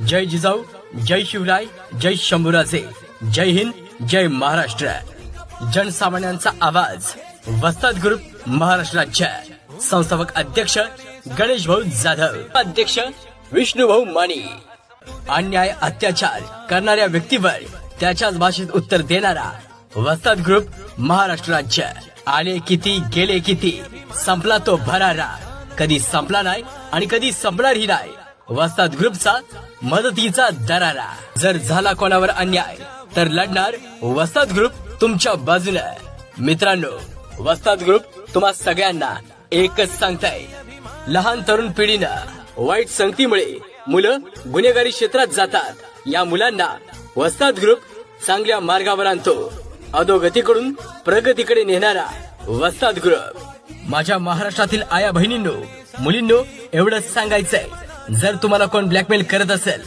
जय जिजाऊ जय शिवराय जय शंभूराजे. जय हिंद जय महाराष्ट्र. जनसामान्यांचा आवाज. वस्ताद ग्रुप महाराष्ट्र राज्य. संस्थापक अध्यक्ष गणेश भाऊ जाधव. अध्यक्ष विष्णू भाऊ माने. अन्याय अत्याचार करणाऱ्या व्यक्तीवर त्याच्याच भाषेत उत्तर देणारा वस्ताद ग्रुप महाराष्ट्र राज्य. आले किती गेले किती संपला तो भरारा. कधी संपला नाही आणि कधी संपणारही नाही. वस्ताद ग्रुपचा मदतीचा दरारा. जर झाला कोणावर अन्याय तर लढणार वस्ताद ग्रुप तुमच्या बाजूने मित्रांनो वस्ताद ग्रुप तुम्हा सगळ्यांना एकच सांगताय. लहान तरुण पिढीनं वाईट संगतीमुळे मुलं गुन्हेगारी क्षेत्रात जातात. या मुलांना वस्ताद ग्रुप चांगल्या मार्गावर आणतो. अधोगतीकडून प्रगतीकडे नेणारा वस्तात ग्रुप. माझ्या महाराष्ट्रातील आया बहिणींनो मुलींनो एवढंच सांगायचंय. जर तुम्हाला कोण ब्लॅकमेल करत असेल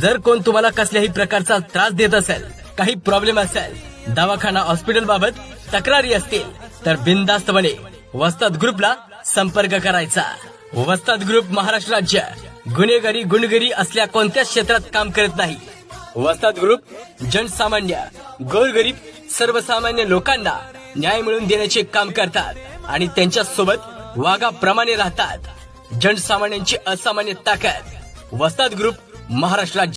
जर कोण तुम्हाला कसल्याही प्रकारचा त्रास देत असेल काही प्रॉब्लेम असेल दवाखाना हॉस्पिटल बाबत तक्रारी असतील तर बिनदास्तपणे वस्ताद ग्रुपला संपर्क करायचा. वस्ताद ग्रुप महाराष्ट्र राज्य गुन्हेगारी गुणगिरी असल्या कोणत्याच क्षेत्रात काम करत नाही. वस्ताद ग्रुप जनसामान्य गोरगरीब सर्वसामान्य लोकांना न्याय मिळवून देण्याचे काम करतात आणि त्यांच्यासोबत वाघाप्रमाणे राहतात. जनसामान्यांची असामान्य ताकद. वस्ताद ग्रुप महाराष्ट्र राज्य.